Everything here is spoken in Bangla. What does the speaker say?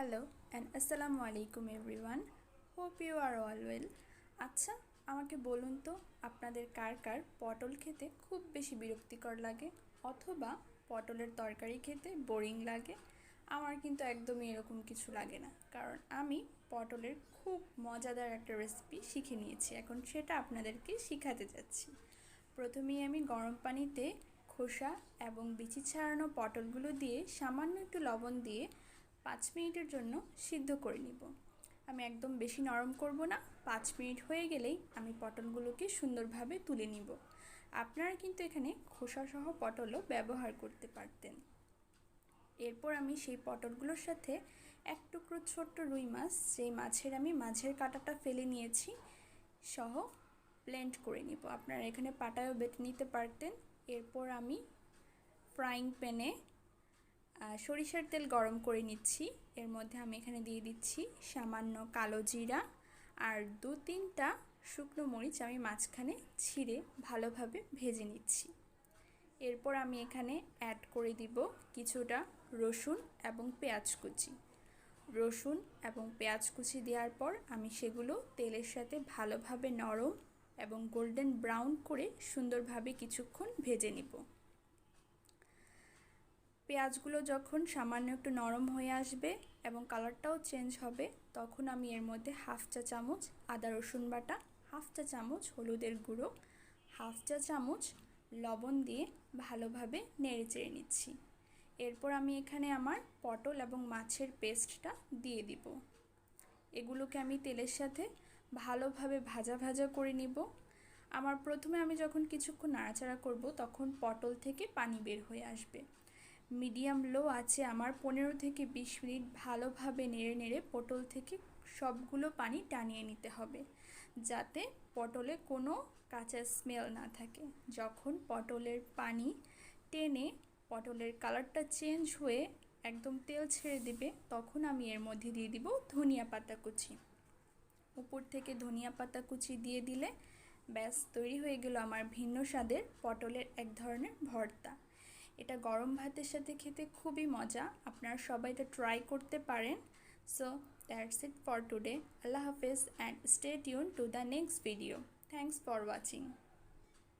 হ্যালো অ্যান্ড আসসালামু আলাইকুম everyone hope you are all well আচ্ছা আমাকে বলুন তো, আপনাদের কার কার পটল খেতে খুব বেশি বিরক্তিকর লাগে? অথবা পটলের তরকারি খেতে বোরিং লাগে? আমার কিন্তু একদমই এরকম কিছু লাগে না। কারণ আমি পটলের খুব মজাদার একটা রেসিপি শিখে নিয়েছি। এখন সেটা আপনাদেরকে শিখাতে যাচ্ছি। প্রথমেই আমি গরম পানিতে খোসা এবং বিচি ছাড়ানো পটলগুলো দিয়ে সামান্য একটু লবণ দিয়ে পাঁচ মিনিটের জন্য সিদ্ধ করে নিব। আমি একদম বেশি নরম করব না। পাঁচ মিনিট হয়ে গেলেই আমি পটলগুলোকে সুন্দরভাবে তুলে নিব। আপনারা কিন্তু এখানে খোসাসহ পটলও ব্যবহার করতে পারতেন। এরপর আমি সেই পটলগুলোর সাথে এক টুকরো ছোট্ট রুই মাছ, যেই মাছের আমি মাছের কাঁটাটা ফেলে নিয়েছি, সহ ব্লেন্ড করে নিব। আপনারা এখানে পাটায়ও বেটে নিতে পারতেন। এরপর আমি ফ্রাইং প্যানে সরিষার তেল গরম করে নিচ্ছি। এর মধ্যে আমি এখানে দিয়ে দিচ্ছি সামান্য কালো জিরা আর দু তিনটা শুকনো মরিচ আমি মাঝখানে ছিঁড়ে ভালোভাবে ভেজে নিচ্ছি। এরপর আমি এখানে অ্যাড করে দিব কিছুটা রসুন এবং পেঁয়াজ কুচি। রসুন এবং পেঁয়াজ কুচি দেওয়ার পর আমি সেগুলো তেলের সাথে ভালোভাবে নরম এবং গোল্ডেন ব্রাউন করে সুন্দরভাবে কিছুক্ষণ ভেজে নিব। পেঁয়াজগুলো যখন সামান্য একটু নরম হয়ে আসবে এবং কালারটাও চেঞ্জ হবে, তখন আমি এর মধ্যে হাফ চা চামচ আদা রসুন বাটা, হাফ চা চামচ হলুদের গুঁড়ো, হাফ চা চামচ লবণ দিয়ে ভালোভাবে নেড়ে চেড়ে নিচ্ছি। এরপর আমি এখানে আমার পটল এবং মাছের পেস্টটা দিয়ে দিব। এগুলোকে আমি তেলের সাথে ভালোভাবে ভাজা ভাজা করে নিব। আমার প্রথমে আমি যখন কিছুক্ষণ নাড়াচাড়া করব, তখন পটল থেকে পানি বের হয়ে আসবে। মিডিয়াম লো আছে, আমার পনেরো থেকে বিশ মিনিট ভালোভাবে নেড়ে নেড়ে পটল থেকে সবগুলো পানি টানিয়ে নিতে হবে, যাতে পটলে কোনো কাঁচা স্মেল না থাকে। যখন পটলের পানি টেনে পটলের কালারটা চেঞ্জ হয়ে একদম তেল ছেড়ে দেবে, তখন আমি এর মধ্যে দিয়ে দিব ধনিয়া পাতা কুচি। উপর থেকে ধনিয়া পাতা কুচি দিয়ে দিলে ব্যাস, তৈরি হয়ে গেল আমার ভিন্ন স্বাদের পটলের এক ধরনের ভর্তা। এটা গরম ভাতের সাথে খেতে খুবই মজা। আপনারা সবাই এটা ট্রাই করতে পারেন। So that's it for today আল্লাহ হাফেজ and stay tuned to the next video thanks for watching